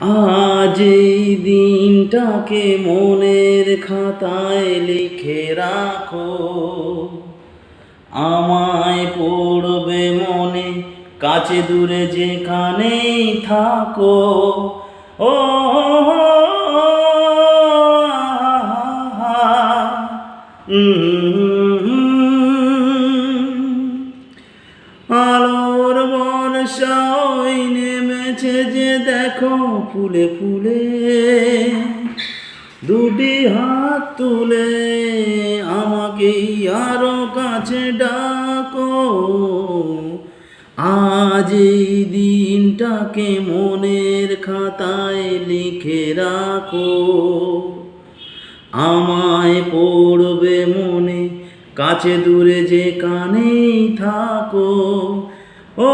আজ এই দিনটাকে মনের খাতায় লিখে রাখো। আমায় পড়বে মনে, কাছে দূরে যেখানেই থাকো। ও আলোর বর্ষা নেমেছে যে দেখো ফুলে ফুলে, দুটি হাত তুলে আমাকে আরও কাছে ডাকো। আজ এই দিনটাকে মনের খাতায় লিখে রাখো। আমায় পড়বে মনে, কাছে দূরে যে কানেই থাকো। ও